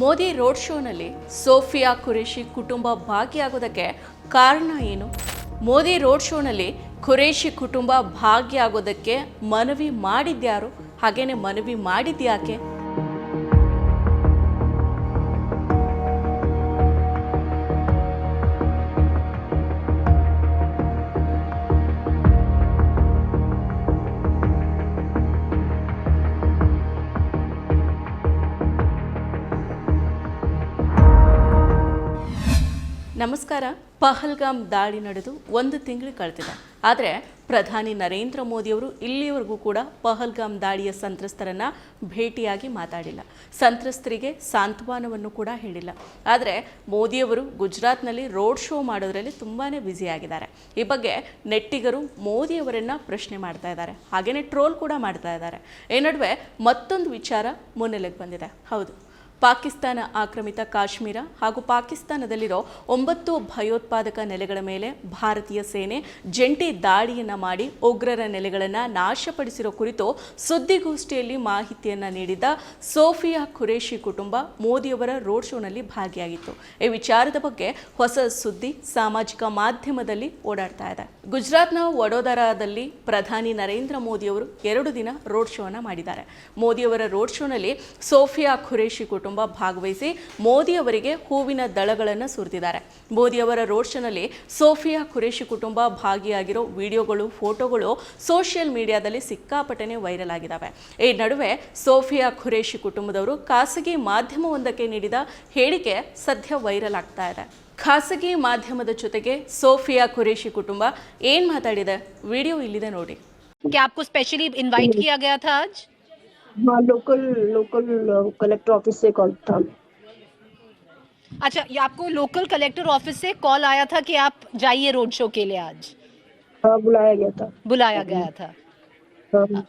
Modi road ಶೋನಲ್ಲಿ ಸೋಫಿಯಾ ಖುರೇಶಿ ಕುಟುಂಬ ಭಾಗಿಯಾಗೋದಕ್ಕೆ ಕಾರಣ ಏನು? ಮೋದಿ ರೋಡ್ ಶೋನಲ್ಲಿ ಖುರೇಶಿ ಕುಟುಂಬ ಭಾಗಿಯಾಗೋದಕ್ಕೆ ಮನವಿ ಮಾಡಿದ್ಯಾರು? ಹಾಗೇನೆ ಮನವಿ ಮಾಡಿದ್ಯಾಕೆ? ನಮಸ್ಕಾರ. ಪಹಲ್ಗಾಮ್ ದಾಳಿ ನಡೆದು ಒಂದು ತಿಂಗಳು ಕಳೆದಿದೆ. ಆದರೆ ಪ್ರಧಾನಿ ನರೇಂದ್ರ ಮೋದಿಯವರು ಇಲ್ಲಿಯವರೆಗೂ ಕೂಡ ಪಹಲ್ಗಾಮ್ ದಾಳಿಯ ಸಂತ್ರಸ್ತರನ್ನು ಭೇಟಿಯಾಗಿ ಮಾತಾಡಿಲ್ಲ. ಸಂತ್ರಸ್ತರಿಗೆ ಸಾಂತ್ವನವನ್ನು ಕೂಡ ಹೇಳಿಲ್ಲ. ಆದರೆ ಮೋದಿಯವರು ಗುಜರಾತ್ನಲ್ಲಿ ರೋಡ್ ಶೋ ಮಾಡೋದರಲ್ಲಿ ತುಂಬಾ ಬ್ಯುಸಿಯಾಗಿದ್ದಾರೆ ಈ ಬಗ್ಗೆ ನೆಟ್ಟಿಗರು ಮೋದಿಯವರನ್ನು ಪ್ರಶ್ನೆ ಮಾಡ್ತಾ ಇದ್ದಾರೆ. ಹಾಗೆಯೇ ಟ್ರೋಲ್ ಕೂಡ ಮಾಡ್ತಾ ಇದ್ದಾರೆ. ಈ ನಡುವೆ ಮತ್ತೊಂದು ವಿಚಾರ ಮುನ್ನೆಲೆಗೆ ಬಂದಿದೆ. ಹೌದು. ಪಾಕಿಸ್ತಾನ ಆಕ್ರಮಿತ ಕಾಶ್ಮೀರ ಹಾಗೂ ಪಾಕಿಸ್ತಾನದಲ್ಲಿರೋ ಒಂಬತ್ತು ಭಯೋತ್ಪಾದಕ ನೆಲೆಗಳ ಮೇಲೆ ಭಾರತೀಯ ಸೇನೆ ಜಂಟಿ ದಾಳಿಯನ್ನು ಮಾಡಿ ಉಗ್ರರ ನೆಲೆಗಳನ್ನು ನಾಶಪಡಿಸಿರೋ ಕುರಿತು ಸುದ್ದಿಗೋಷ್ಠಿಯಲ್ಲಿ ಮಾಹಿತಿಯನ್ನು ನೀಡಿದ್ದ ಸೋಫಿಯಾ ಖುರೇಶಿ ಕುಟುಂಬ ಮೋದಿಯವರ ರೋಡ್ ಶೋನಲ್ಲಿ ಭಾಗಿಯಾಗಿತ್ತು. ಈ ವಿಚಾರದ ಬಗ್ಗೆ ಹೊಸ ಸುದ್ದಿ ಸಾಮಾಜಿಕ ಮಾಧ್ಯಮದಲ್ಲಿ ಓಡಾಡ್ತಾ ಇದೆ. ಗುಜರಾತ್ನ ವಡೋದರಾದಲ್ಲಿ ಪ್ರಧಾನಿ ನರೇಂದ್ರ ಮೋದಿಯವರು ಎರಡು ದಿನ ರೋಡ್ ಶೋನ ಮಾಡಿದ್ದಾರೆ. ಮೋದಿಯವರ ರೋಡ್ ಶೋನಲ್ಲಿ ಸೋಫಿಯಾ ಖುರೇಶಿ ಕುಟುಂಬ ಭಾಗವಹಿಸಿ ಮೋದಿ ಅವರಿಗೆ ಹೂವಿನ ದಳಗಳನ್ನು ಸುರಿದಿದ್ದಾರೆ ಮೋದಿಯವರ ರೋಡ್ ಶೋನಲ್ಲಿ ಸೋಫಿಯಾ ಖುರೇಶಿ ಕುಟುಂಬ ಭಾಗಿಯಾಗಿರೋ ವಿಡಿಯೋಗಳು ಫೋಟೋಗಳು ಸೋಷಿಯಲ್ ಮೀಡಿಯಾದಲ್ಲಿ ಸಿಕ್ಕಾಪಟ್ಟನೆ ವೈರಲ್ ಆಗಿದ್ದಾವೆ ಈ ನಡುವೆ ಸೋಫಿಯಾ ಖುರೇಶಿ ಕುಟುಂಬದವರು ಖಾಸಗಿ ಮಾಧ್ಯಮವೊಂದಕ್ಕೆ ನೀಡಿದ ಹೇಳಿಕೆ ಸದ್ಯ ವೈರಲ್ ಆಗ್ತಾ ಇದೆ ಖಾಸಗಿ ಮಾಧ್ಯಮದ ಜೊತೆಗೆ ಸೋಫಿಯಾ ಖುರೇಶಿ ಕುಟುಂಬ ಏನ್ ಮಾತಾಡಿದೆ ವಿಡಿಯೋ ಇಲ್ಲಿದೆ ನೋಡಿ क्या आपको स्पेशली इनवाइट किया गया था आज हाँ लोकल लोकल कलेक्टर ऑफ़िस से कॉल था। अच्छा ये आपको लोकल कलेक्टर ऑफ़िस से कॉल आया था कि आप जाइए रोड शो के लिए आज? हाँ बुलाया गया था। बुलाया गया था। हाँ,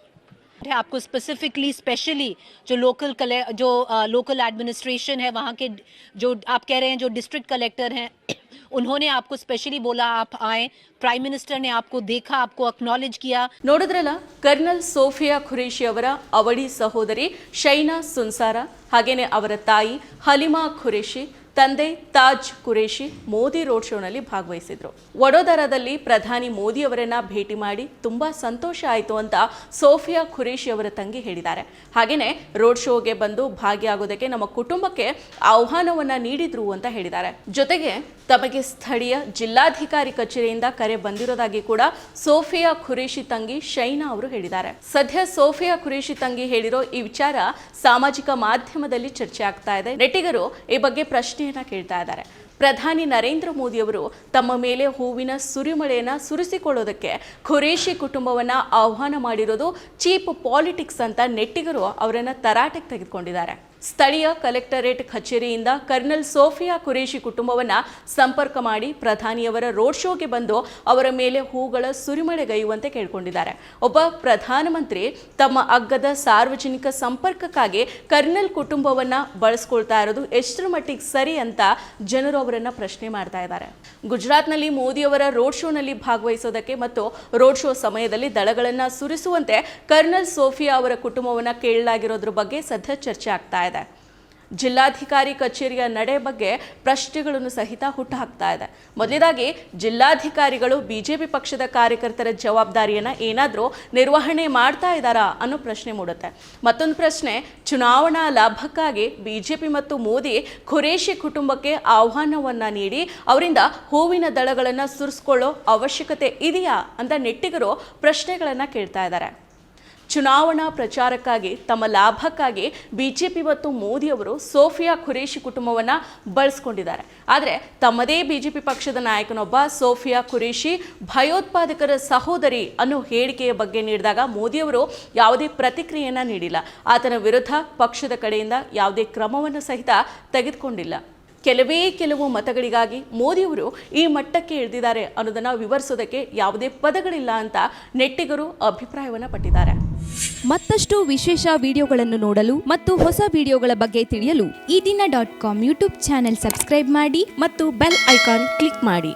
आपको स्पेसिफिकली स्पेशली जो लोकल जो लोकल एडमिनिस्ट्रेशन है वहाँ के जो आप कह रहे हैं जो डिस्ट्रिक्ट कलेक्टर हैं उन्होंने आपको स्पेशली बोला आप आए प्राइम मिनिस्टर ने आपको देखा आपको अक्नॉलेज किया ನೋಡಿದ್ರಲ್ಲ ಕರ್ನಲ್ ಸೋಫಿಯಾ ಖುರೇಶಿ ಅವರ ಅವಳಿ ಸಹೋದರಿ ಶೈನಾ ಸುನ್ಸಾರ ಹಾಗೇನೆ ಅವರ ತಾಯಿ ಹಲಿಮಾ ಖುರೇಶಿ ತಂದೆ ತಾಜ್ ಖುರೇಶಿ ಮೋದಿ ರೋಡ್ ಶೋನಲ್ಲಿ ಭಾಗವಹಿಸಿದ್ರು ವಡೋದರಾದಲ್ಲಿ ಪ್ರಧಾನಿ ಮೋದಿ ಅವರನ್ನ ಭೇಟಿ ಮಾಡಿ ತುಂಬಾ ಸಂತೋಷ ಆಯಿತು ಅಂತ ಸೋಫಿಯಾ ಖುರೇಶಿ ಅವರ ತಂಗಿ ಹೇಳಿದ್ದಾರೆ ಹಾಗೇನೆ ರೋಡ್ ಶೋಗೆ ಬಂದು ಭಾಗಿಯಾಗೋದಕ್ಕೆ ನಮ್ಮ ಕುಟುಂಬಕ್ಕೆ ಆಹ್ವಾನವನ್ನ ನೀಡಿದ್ರು ಅಂತ ಹೇಳಿದ್ದಾರೆ ಜೊತೆಗೆ ತಮಗೆ ಸ್ಥಳೀಯ ಜಿಲ್ಲಾಧಿಕಾರಿ ಕಚೇರಿಯಿಂದ ಕರೆ ಬಂದಿರೋದಾಗಿ ಕೂಡ ಸೋಫಿಯಾ ಖುರೇಶಿ ತಂಗಿ ಶೈನಾ ಅವರು ಹೇಳಿದ್ದಾರೆ. ಸದ್ಯ ಸೋಫಿಯಾ ಖುರೇಶಿ ತಂಗಿ ಹೇಳಿರೋ ಈ ವಿಚಾರ ಸಾಮಾಜಿಕ ಮಾಧ್ಯಮದಲ್ಲಿ ಚರ್ಚೆ ಆಗ್ತಾ ಇದೆ. ನೆಟ್ಟಿಗರು ಈ ಬಗ್ಗೆ ಪ್ರಶ್ನೆಯನ್ನ ಕೇಳ್ತಾ ಇದ್ದಾರೆ. ಪ್ರಧಾನಿ ನರೇಂದ್ರ ಮೋದಿಯವರು ತಮ್ಮ ಮೇಲೆ ಹೂವಿನ ಸುರಿಮಳೆಯನ್ನು ಸುರಿಸಿಕೊಳ್ಳೋದಕ್ಕೆ ಖುರೇಶಿ ಕುಟುಂಬವನ್ನು ಆಹ್ವಾನ ಮಾಡಿರೋದು ಚೀಪ್ ಪಾಲಿಟಿಕ್ಸ್ ಅಂತ ನೆಟ್ಟಿಗರು ಅವರನ್ನು ತರಾಟೆಗೆ ತೆಗೆದುಕೊಂಡಿದ್ದಾರೆ. ಸ್ಥಳೀಯ ಕಲೆಕ್ಟರೇಟ್ ಕಚೇರಿಯಿಂದ ಕರ್ನಲ್ ಸೋಫಿಯಾ ಕುರೇಶಿ ಕುಟುಂಬವನ್ನ ಸಂಪರ್ಕ ಮಾಡಿ ಪ್ರಧಾನಿಯವರ ರೋಡ್ ಶೋಗೆ ಬಂದು ಅವರ ಮೇಲೆ ಹೂಗಳ ಸುರಿಮಳೆಗೈಯುವಂತೆ ಕೇಳಿಕೊಂಡಿದ್ದಾರೆ. ಒಬ್ಬ ಪ್ರಧಾನಮಂತ್ರಿ ತಮ್ಮ ಅಗ್ಗದ ಸಾರ್ವಜನಿಕ ಸಂಪರ್ಕಕ್ಕಾಗಿ ಕರ್ನಲ್ ಕುಟುಂಬವನ್ನ ಬಳಸ್ಕೊಳ್ತಾ ಇರೋದು ಎಷ್ಟರ ಮಟ್ಟಿಗೆ ಸರಿ ಅಂತ ಜನರು ಅವರನ್ನು ಪ್ರಶ್ನೆ ಮಾಡ್ತಾ ಇದ್ದಾರೆ. ಗುಜರಾತ್ನಲ್ಲಿ ಮೋದಿಯವರ ರೋಡ್ ಶೋನಲ್ಲಿ ಭಾಗವಹಿಸೋದಕ್ಕೆ ಮತ್ತು ರೋಡ್ ಶೋ ಸಮಯದಲ್ಲಿ ದಳಗಳನ್ನ ಸುರಿಸುವಂತೆ ಕರ್ನಲ್ ಸೋಫಿಯಾ ಅವರ ಕುಟುಂಬವನ್ನು ಕೇಳಲಾಗಿರೋದ್ರ ಬಗ್ಗೆ ಸದ್ಯ ಚರ್ಚೆ ಆಗ್ತಾ ಇದೆ. ಜಿಲ್ಲಾಧಿಕಾರಿ ಕಚೇರಿಯ ನಡೆ ಬಗ್ಗೆ ಪ್ರಶ್ನೆಗಳನ್ನು ಸಹಿತ ಹುಟ್ಟುಹಾಕ್ತಾ ಇದೆ. ಮೊದಲಿದಾಗಿ ಜಿಲ್ಲಾಧಿಕಾರಿಗಳು ಬಿಜೆಪಿ ಪಕ್ಷದ ಕಾರ್ಯಕರ್ತರ ಜವಾಬ್ದಾರಿಯನ್ನು ಏನಾದರೂ ನಿರ್ವಹಣೆ ಮಾಡ್ತಾ ಇದ್ದಾರಾ ಅನ್ನೋ ಪ್ರಶ್ನೆ ಮೂಡುತ್ತೆ. ಮತ್ತೊಂದು ಪ್ರಶ್ನೆ, ಚುನಾವಣಾ ಲಾಭಕ್ಕಾಗಿ ಬಿಜೆಪಿ ಮತ್ತು ಮೋದಿ ಖುರೇಶಿ ಕುಟುಂಬಕ್ಕೆ ಆಹ್ವಾನವನ್ನ ನೀಡಿ ಅವರಿಂದ ಹೂವಿನ ದಳಗಳನ್ನು ಸುರಿಸ್ಕೊಳ್ಳೋ ಅವಶ್ಯಕತೆ ಇದೆಯಾ ಅಂತ ನೆಟ್ಟಿಗರು ಪ್ರಶ್ನೆಗಳನ್ನು ಕೇಳ್ತಾ ಇದ್ದಾರೆ. ಚುನಾವಣಾ ಪ್ರಚಾರಕ್ಕಾಗಿ, ತಮ್ಮ ಲಾಭಕ್ಕಾಗಿ ಬಿಜೆಪಿ ಮತ್ತು ಮೋದಿಯವರು ಸೋಫಿಯಾ ಖುರೇಶಿ ಕುಟುಂಬವನ್ನು ಬಳಸ್ಕೊಂಡಿದ್ದಾರೆ. ಆದರೆ ತಮ್ಮದೇ ಬಿಜೆಪಿ ಪಕ್ಷದ ನಾಯಕನೊಬ್ಬ ಸೋಫಿಯಾ ಖುರೇಶಿ ಭಯೋತ್ಪಾದಕರ ಸಹೋದರಿ ಅನ್ನೋ ಹೇಳಿಕೆಯ ಬಗ್ಗೆ ನೀಡಿದಾಗ ಮೋದಿಯವರು ಯಾವುದೇ ಪ್ರತಿಕ್ರಿಯೆಯನ್ನು ನೀಡಿಲ್ಲ. ಆತನ ವಿರುದ್ಧ ಪಕ್ಷದ ಕಡೆಯಿಂದ ಯಾವುದೇ ಕ್ರಮವನ್ನು ಸಹಿತ ತೆಗೆದುಕೊಂಡಿಲ್ಲ. ಕೆಲವೇ ಕೆಲವು ಮತಗಳಿಗಾಗಿ ಮೋದಿಯವರು ಈ ಮಟ್ಟಕ್ಕೆ ಇಳಿದಿದ್ದಾರೆ ಅನ್ನೋದನ್ನು ವಿವರಿಸೋದಕ್ಕೆ ಯಾವುದೇ ಪದಗಳಿಲ್ಲ ಅಂತ ನೆಟ್ಟಿಗರು ಅಭಿಪ್ರಾಯವನ್ನು ಪಟ್ಟಿದ್ದಾರೆ. ಮತ್ತಷ್ಟು ವಿಶೇಷ ವಿಡಿಯೋಗಳನ್ನು ನೋಡಲು ಮತ್ತು ಹೊಸ ವಿಡಿಯೋಗಳ ಬಗ್ಗೆ ತಿಳಿಯಲು Ee Dina dot com YouTube channel subscribe ಮಾಡಿ ಮತ್ತು ಬೆಲ್ ಐಕಾನ್ ಕ್ಲಿಕ್ ಮಾಡಿ.